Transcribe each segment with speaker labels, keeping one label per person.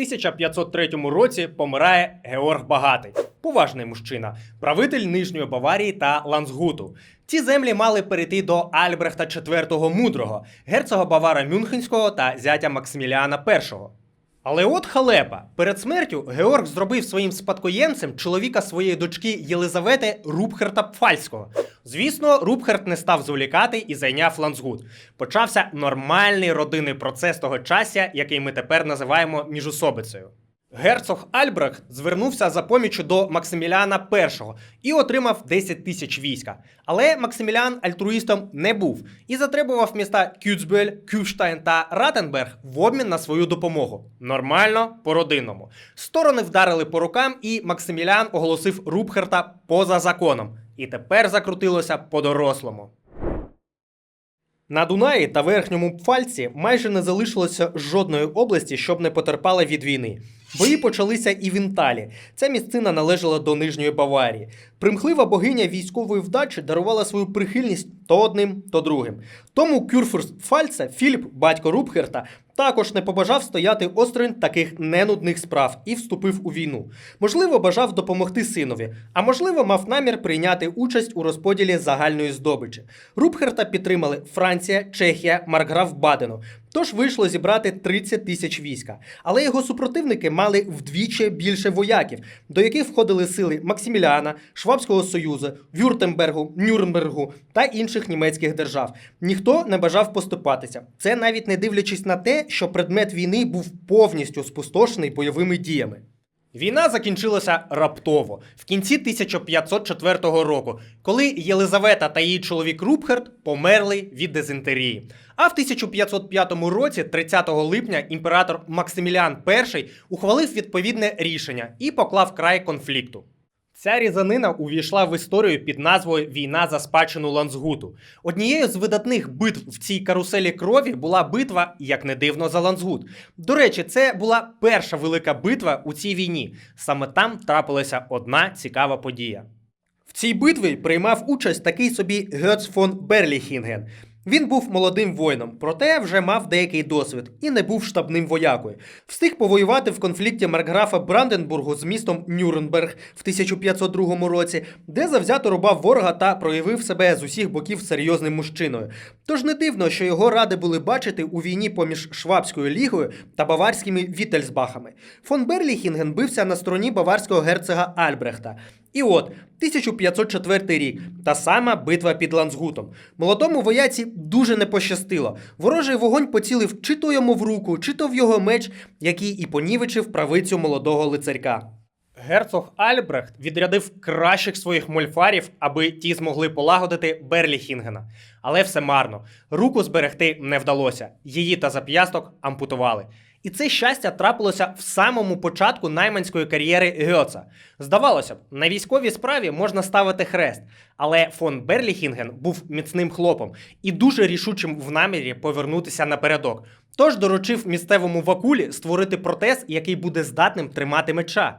Speaker 1: 1503 році помирає Георг Багатий, поважний мужчина, правитель Нижньої Баварії та Лансгуту. Ці землі мали перейти до Альбрехта IV Мудрого, герцога Бавара Мюнхенського та зятя Максиміліана І. Але от халепа. Перед смертю Георг зробив своїм спадкоємцем чоловіка своєї дочки Єлизавети Рубхерта Пфальського. Звісно, Рубхерт не став зволікати і зайняв ланцгуд. Почався нормальний родинний процес того часу, який ми тепер називаємо міжусобицею. Герцог Альбрехт звернувся за поміччю до Максиміліана І і отримав 10 тисяч війська. Але Максиміліан альтруїстом не був і затребував міста Кюцбель, Кюштайн та Ратенберг в обмін на свою допомогу. Нормально, по-родинному. Сторони вдарили по рукам, і Максиміліан оголосив Рупхерта поза законом. І тепер закрутилося по-дорослому. На Дунаї та верхньому Пфальці майже не залишилося жодної області, щоб не потерпала від війни. Бої почалися і в Інталі. Ця місцина належала до Нижньої Баварії. Примхлива богиня військової вдачі дарувала свою прихильність то одним, то другим. Тому Кюрфюрст Пфальца, Філіп, батько Рупхерта, також не побажав стояти осторонь таких ненудних справ і вступив у війну. Можливо, бажав допомогти синові, а можливо, мав намір прийняти участь у розподілі загальної здобичі. Рупхерта підтримали Франція, Чехія, Маркграф Бадену. Тож вийшло зібрати 30 тисяч війська. Але його супротивники мали вдвічі більше вояків, до яких входили сили Максиміліана, Швабського Союзу, Вюртембергу, Нюрнбергу та інших німецьких держав. Ніхто не бажав поступатися. Це навіть не дивлячись на те, що предмет війни був повністю спустошений бойовими діями. Війна закінчилася раптово в кінці 1504 року, коли Єлизавета та її чоловік Рупхерт померли від дизентерії. А в 1505 році, 30 липня, імператор Максиміліан І ухвалив відповідне рішення і поклав край конфлікту. Ця різанина увійшла в історію під назвою Війна за спадщину Лансгуту. Однією з видатних битв в цій каруселі крові була битва, як не дивно, за Лансгут. До речі, це була перша велика битва у цій війні. Саме там трапилася одна цікава подія. В цій битві приймав участь такий собі Гетц фон Берліхінген. Він був молодим воїном, проте вже мав деякий досвід і не був штабним воякою. Встиг повоювати в конфлікті Маркграфа Бранденбургу з містом Нюрнберг в 1502 році, де завзято рубав ворога та проявив себе з усіх боків серйозним мужчиною. Тож не дивно, що його ради були бачити у війні поміж Швабською лігою та баварськими Віттельсбахами. Фон Берліхінген бився на стороні баварського герцога Альбрехта. І от 1504 рік, та сама битва під Лансгутом. Молодому вояці дуже не пощастило. Ворожий вогонь поцілив чи то йому в руку, чи то в його меч, який і понівечив правицю молодого лицарька. Герцог Альбрехт відрядив кращих своїх мольфарів, аби ті змогли полагодити Берліхінгена. Але все марно. Руку зберегти не вдалося. Її та зап'ясток ампутували. І це щастя трапилося в самому початку найманської кар'єри Гьоца. Здавалося б, на військовій справі можна ставити хрест, але фон Берліхінген був міцним хлопом і дуже рішучим в намірі повернутися напередок. Тож доручив місцевому вакулі створити протез, який буде здатним тримати меча.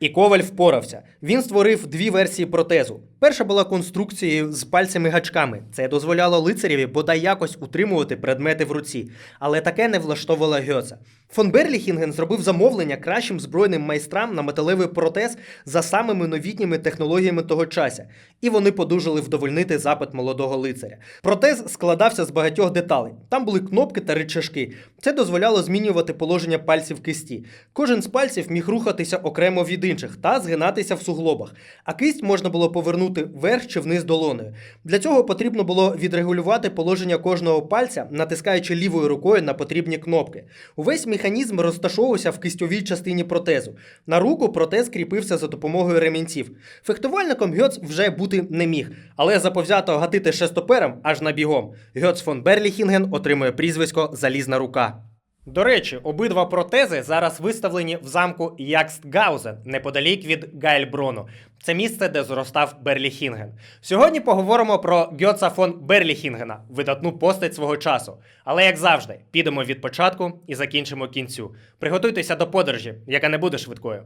Speaker 1: І Коваль впорався. Він створив дві версії протезу. Перша була конструкцією з пальцями-гачками. Це дозволяло лицареві бодай якось утримувати предмети в руці, але таке не влаштовувала Гьоца. Фон Берліхінген зробив замовлення кращим збройним майстрам на металевий протез за самими новітніми технологіями того часу, і вони подужали вдовольнити запит молодого лицаря. Протез складався з багатьох деталей. Там були кнопки та рычажки. Це дозволяло змінювати положення пальців кисті. Кожен з пальців міг рухатися окремо від інших та згинатися в суглобах, а кисть можна було повернути вверх чи вниз долоною. Для цього потрібно було відрегулювати положення кожного пальця, натискаючи лівою рукою на потрібні кнопки. Увесь механізм розташовувався в кистьовій частині протезу. На руку протез кріпився за допомогою ремінців. Фехтувальником Гьоц вже бути не міг, але заповзято гатити шестопером аж на бігом. Гьоц фон Берліхінген отримує прізвисько Залізна рука. До речі, обидва протези зараз виставлені в замку Якстгаузен неподалік від Гайльброну. Це місце, де зростав Берліхінген. Сьогодні поговоримо про Гьоца фон Берліхінгена, видатну постать свого часу. Але як завжди, підемо від початку і закінчимо кінцю. Приготуйтеся до подорожі, яка не буде швидкою.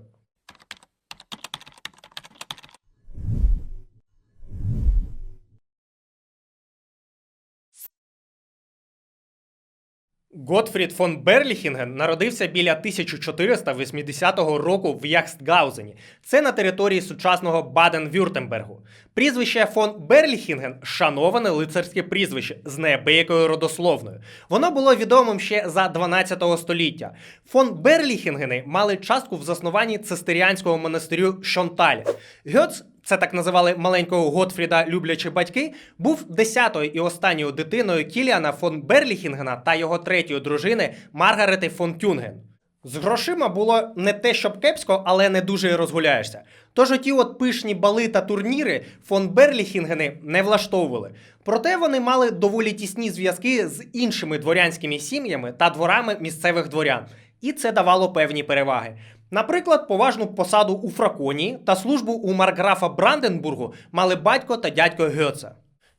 Speaker 1: Готфрід фон Берліхінген народився біля 1480 року в Яхстгаузені. Це на території сучасного Баден-Вюртембергу. Прізвище фон Берліхінген шановане лицарське прізвище з неабиякою родословною. Воно було відомим ще за 12 століття. Фон Берліхінгени мали частку в заснуванні цистеріанського монастирю Шонталь. Гьоц це так називали маленького Готфріда люблячі батьки, був десятою і останньою дитиною Кіліана фон Берліхінгена та його третьої дружини Маргарети фон Тюнген. З грошима було не те, щоб кепсько, але не дуже розгуляєшся. Тож оті от пишні бали та турніри фон Берліхінгени не влаштовували. Проте вони мали доволі тісні зв'язки з іншими дворянськими сім'ями та дворами місцевих дворян, і це давало певні переваги. Наприклад, поважну посаду у Фраконії та службу у марграфа Бранденбургу мали батько та дядько Гьоца.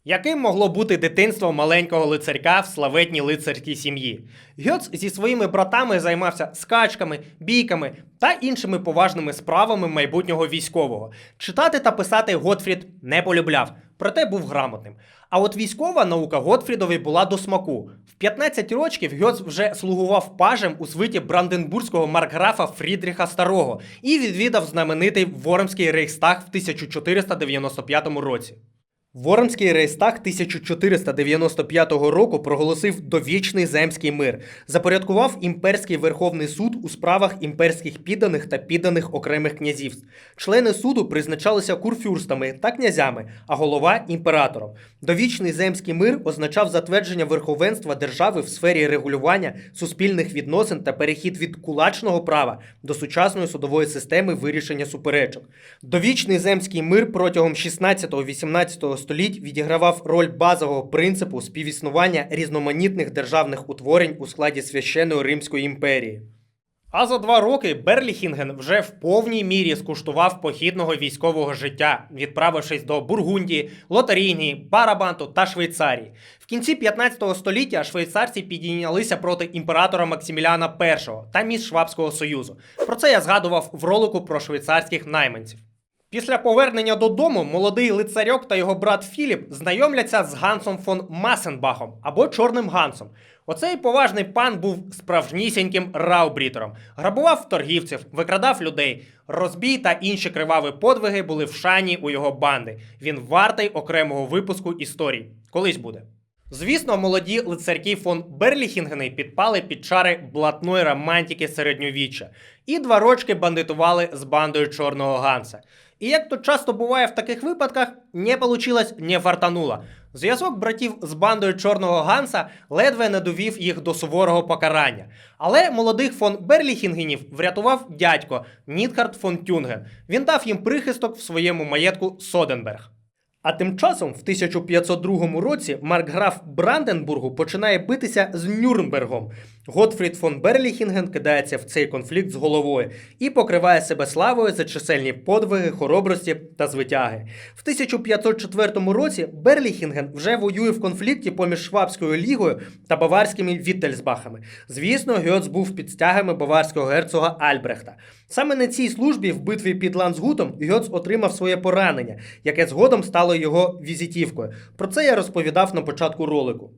Speaker 1: Яким могло бути дитинство маленького лицарька в славетній лицарській сім'ї? Гьоц зі своїми братами займався скачками, бійками та іншими поважними справами майбутнього військового. Читати та писати Готфрід не полюбляв, проте був грамотним. А от військова наука Готфрідові була до смаку. В 15 років Гьоц вже слугував пажем у свиті бранденбурзького маркграфа Фрідріха Старого і відвідав знаменитий Воремський рейхстаг в 1495 році. Воронський рейстаг 1495 року проголосив довічний земський мир, запорядкував імперський верховний суд у справах імперських підданих та підданих окремих князівств. Члени суду призначалися курфюрстами та князями, а голова імператором. Довічний земський мир означав затвердження верховенства держави в сфері регулювання суспільних відносин та перехід від кулачного права до сучасної судової системи вирішення суперечок. Довічний земський мир протягом 16-18 століть відігравав роль базового принципу співіснування різноманітних державних утворень у складі священної Римської імперії. А за два роки Берліхінген вже в повній мірі скуштував похідного військового життя, відправившись до Бургундії, Лотарінії, Барабанту та Швейцарії. В кінці 15 століття швейцарці підійнялися проти імператора Максиміляна І та міст Швабського союзу. Про це я згадував в ролику про швейцарських найманців. Після повернення додому молодий лицарьок та його брат Філіп знайомляться з Гансом фон Масенбахом або Чорним Гансом. Оцей поважний пан був справжнісіньким раубрітером, грабував торгівців, викрадав людей. Розбій та інші криваві подвиги були в шані у його банди. Він вартий окремого випуску історій. Колись буде. Звісно, молоді лицарки фон Берліхінгени підпали під чари блатної романтики середньовіччя і два рочки бандитували з бандою Чорного Ганса. І як то часто буває в таких випадках, не получилось, не фартануло. Зв'язок братів з бандою Чорного Ганса ледве не довів їх до суворого покарання. Але молодих фон Берліхінгенів врятував дядько Нітхард фон Тюнген. Він дав їм прихисток в своєму маєтку Соденберг. А тим часом, в 1502 році, маркграф Бранденбургу починає битися з Нюрнбергом. Готфрід фон Берліхінген кидається в цей конфлікт з головою і покриває себе славою за чисельні подвиги, хоробрості та звитяги. В 1504 році Берліхінген вже воює в конфлікті поміж Швабською лігою та баварськими Віттельсбахами. Звісно, Гьоц був під стягами баварського герцога Альбрехта. Саме на цій службі в битві під Лансгутом Гьоц отримав своє поранення, яке згодом стало його візитівкою. Про це я розповідав на початку ролику.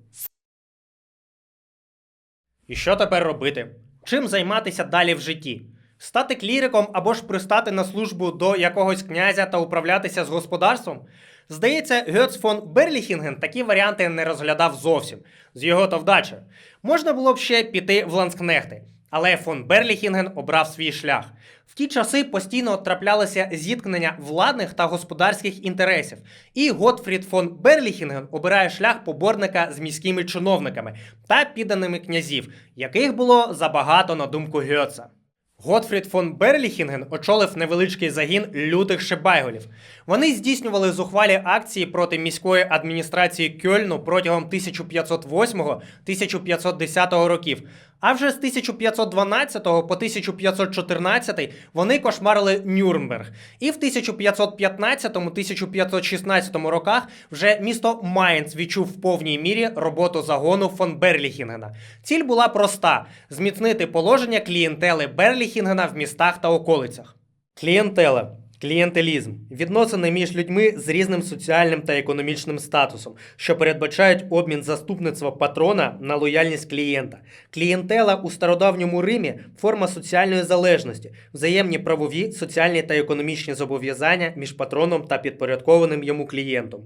Speaker 1: І що тепер робити? Чим займатися далі в житті? Стати кліриком або ж пристати на службу до якогось князя та управлятися з господарством? Здається, Гьоц фон Берліхінген такі варіанти не розглядав зовсім з його то вдачею. Можна було б ще піти в ланскнехти, але фон Берліхінген обрав свій шлях. В ті часи постійно траплялися зіткнення владних та господарських інтересів, і Готфрід фон Берліхінген обирає шлях поборника з міськими чиновниками та підданими князів, яких було забагато на думку Гьоца. Готфрід фон Берліхінген очолив невеличкий загін лютих шибайголів. Вони здійснювали зухвалі акції проти міської адміністрації Кьольну протягом 1508-1510 років. А вже з 1512 по 1514 вони кошмарили Нюрнберг. І в 1515-1516 роках вже місто Майнц відчув в повній мірі роботу загону фон Берліхінгена. Ціль була проста: зміцнити положення клієнтели Берліхінгена в містах та околицях. Клієнтела Клієнтелізм відносини між людьми з різним соціальним та економічним статусом, що передбачають обмін заступництва патрона на лояльність клієнта. Клієнтела у стародавньому Римі форма соціальної залежності, взаємні правові, соціальні та економічні зобов'язання між патроном та підпорядкованим йому клієнтом.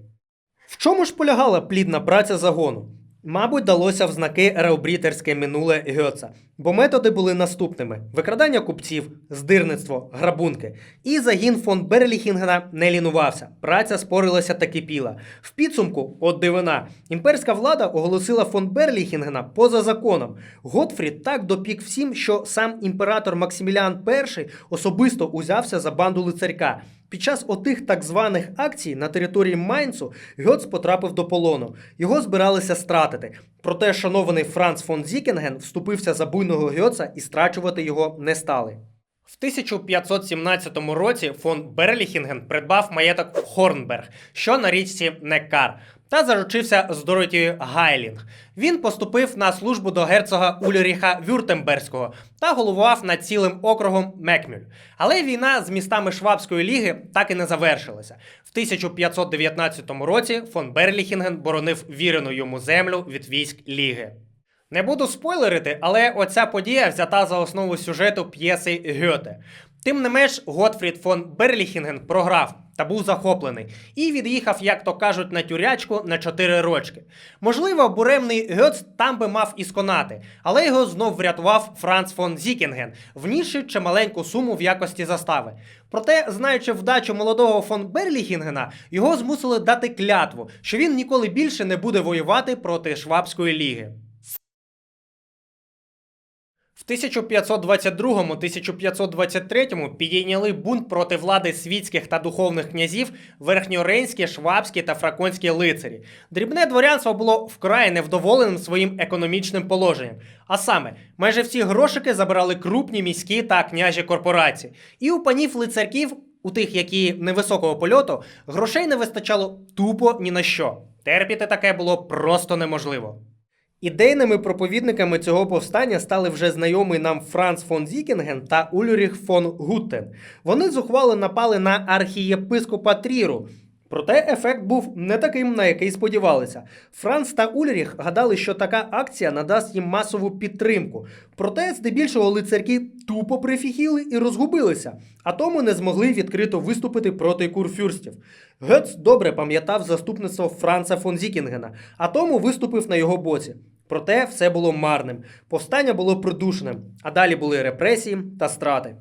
Speaker 1: В чому ж полягала плідна праця загону? Мабуть, далося в знаки реобрітерське минуле Гьоца, бо методи були наступними: викрадання купців, здирництво, грабунки. І загін фон Берліхінгена не лінувався. Праця спорилася та кипіла. В підсумку, от дивина, імперська влада оголосила фон Берліхінгена поза законом. Готфрід так допік всім, що сам імператор Максиміліан І особисто узявся за банду лицарька. Під час отих так званих акцій на території Майнцу Гьоц потрапив до полону. Його збиралися стратити. Проте шанований Франц фон Зікінген вступився за буйного Гьоца і страчувати його не стали. В 1517 році фон Берліхінген придбав маєток Хорнберг, що на річці Неккар, та заручився з Доротією Гайлінг. Він поступив на службу до герцога Ульріха Вюртемберського та головував над цілим округом Мекмюль. Але війна з містами Швабської ліги так і не завершилася. В 1519 році фон Берліхінген боронив вірену йому землю від військ ліги. Не буду спойлерити, але оця подія взята за основу сюжету п'єси Гьоте. Тим не менш, Готфрід фон Берліхінген програв та був захоплений і від'їхав, як то кажуть, на тюрячку на 4 рочки. Можливо, буремний Гьоц там би мав і сконати, але його знов врятував Франц фон Зікінген, внісши чималеньку суму в якості застави. Проте, знаючи вдачу молодого фон Берліхінгена, його змусили дати клятву, що він ніколи більше не буде воювати проти Швабської ліги. В 1522-1523 підійняли бунт проти влади світських та духовних князів верхньорейнські, швабські та фраконські лицарі. Дрібне дворянство було вкрай невдоволеним своїм економічним положенням. А саме, майже всі грошики забирали крупні міські та княжі корпорації. І у панів лицарків, у тих, які невисокого польоту, грошей не вистачало тупо ні на що. Терпіти таке було просто неможливо. Ідейними проповідниками цього повстання стали вже знайомий нам Франц фон Зікінген та Ульріх фон Гуттен. Вони зухвало напали на архієпископа Тріру. Проте ефект був не таким, на який сподівалися. Франц та Ульріх гадали, що така акція надасть їм масову підтримку. Проте, здебільшого, лицарки тупо прифігіли і розгубилися, а тому не змогли відкрито виступити проти курфюрстів. Гетц добре пам'ятав заступництво Франца фон Зікінгена, а тому виступив на його боці. Проте все було марним. Повстання було придушеним, а далі були репресії та страти.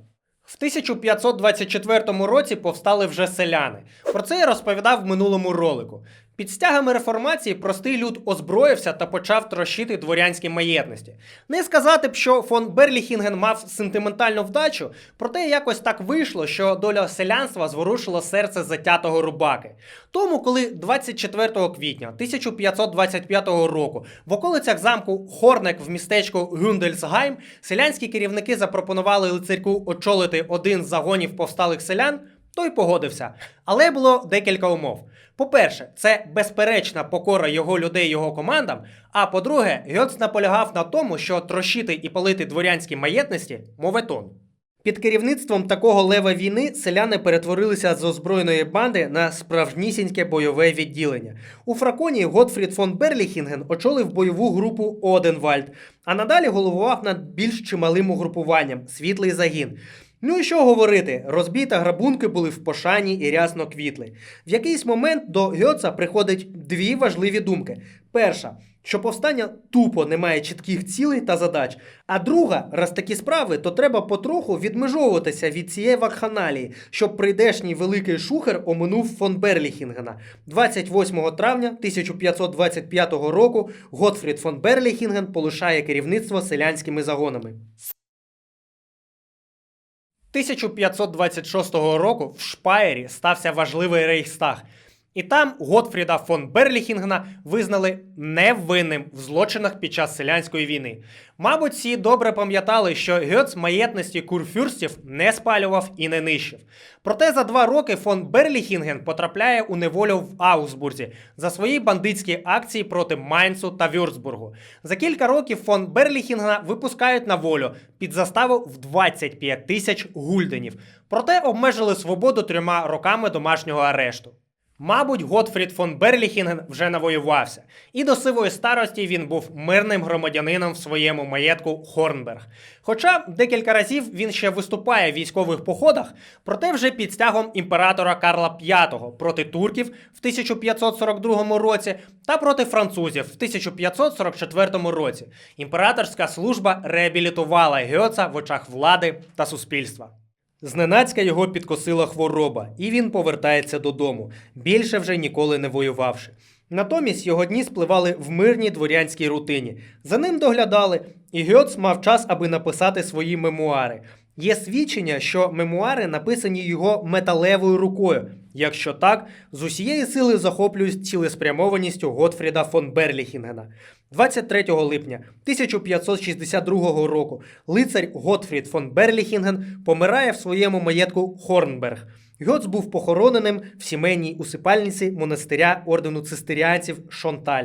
Speaker 1: В 1524 році повстали вже селяни. Про це я розповідав в минулому ролику. Під стягами реформації простий люд озброївся та почав трощити дворянські маєтності. Не сказати б, що фон Берліхінген мав сентиментальну вдачу, проте якось так вийшло, що доля селянства зворушила серце затятого рубаки. Тому, коли 24 квітня 1525 року в околицях замку Хорнек в містечку Гюндельсгайм селянські керівники запропонували лицарьку очолити один з загонів повсталих селян, той погодився. Але було декілька умов. По-перше, це безперечна покора його людей його командам. А по-друге, Гьоц наполягав на тому, що трощити і палити дворянські маєтності моветон. Під керівництвом такого лева війни селяни перетворилися з озброєної банди на справжнісіньке бойове відділення. У Фраконі Готфрід фон Берліхінген очолив бойову групу Оденвальд, а надалі головував над більш чималим угрупуванням Світлий загін. Ну і що говорити, розбій та грабунки були в пошані і рясно квітли. В якийсь момент до Гьоца приходить дві важливі думки. Перша, що повстання тупо не має чітких цілей та задач. А друга, раз такі справи, то треба потроху відмежовуватися від цієї вакханалії, щоб прийдешній великий шухер оминув фон Берліхінгена. 28 травня 1525 року Готфрід фон Берліхінген полишає керівництво селянськими загонами. 1526 року в Шпаєрі стався важливий рейхстаг. І там Готфріда фон Берліхінгена визнали невинним в злочинах під час селянської війни. Мабуть, всі добре пам'ятали, що Гьоц маєтності курфюрстів не спалював і не нищив. Проте за два роки фон Берліхінген потрапляє у неволю в Аусбурзі за свої бандитські акції проти Майнцу та Вюрцбургу. За кілька років фон Берліхінгена випускають на волю під заставу в 25 тисяч гульденів. Проте обмежили свободу трьома роками домашнього арешту. Мабуть, Готфрід фон Берліхінген вже навоювався, і до сивої старості він був мирним громадянином в своєму маєтку Хорнберг. Хоча декілька разів він ще виступає в військових походах, проте вже під стягом імператора Карла V проти турків в 1542 році та проти французів в 1544 році. Імператорська служба реабілітувала Гьоца в очах влади та суспільства. Зненацька його підкосила хвороба, і він повертається додому, більше вже ніколи не воювавши. Натомість його дні спливали в мирній дворянській рутині. За ним доглядали, і Гьоц мав час, аби написати свої мемуари. Є свідчення, що мемуари написані його металевою рукою. Якщо так, з усієї сили захоплююсь цілеспрямованістю Готфріда фон Берліхінгена. 23 липня 1562 року лицар Готфрід фон Берліхінген помирає в своєму маєтку Хорнберг. Гьоц був похороненим в сімейній усипальниці монастиря ордену цистеріанців Шонталь.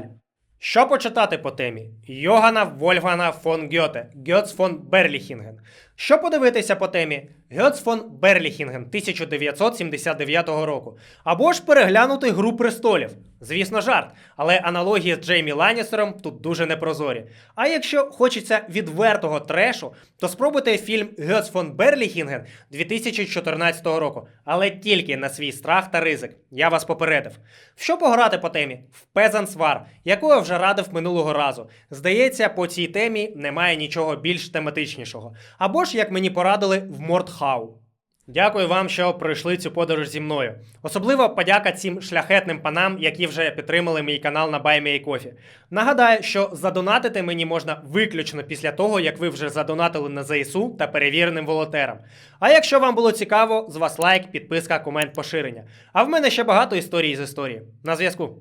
Speaker 1: Що почитати по темі? Йогана Вольфгана фон Гьоте, Гьоц фон Берліхінген. Що подивитися по темі? Гьоц фон Берліхінген 1979 року. Або ж переглянути Гру престолів. Звісно, жарт, але аналогії з Джеймі Ланністером тут дуже непрозорі. А якщо хочеться відвертого трешу, то спробуйте фільм Гьоц фон Берліхінген 2014 року, але тільки на свій страх та ризик. Я вас попередив. В що пограти по темі? В Peasants War, яку я вже радив минулого разу. Здається, по цій темі немає нічого більш тематичнішого. Або ж, як мені порадили, в Мордхау. Дякую вам, що пройшли цю подорож зі мною. Особливо подяка цим шляхетним панам, які вже підтримали мій канал на BuyMeACoffee. Нагадаю, що задонатити мені можна виключно після того, як ви вже задонатили на ЗСУ та перевіреним волонтерам. А якщо вам було цікаво, з вас лайк, підписка, комент, поширення. А в мене ще багато історій з історії. На зв'язку.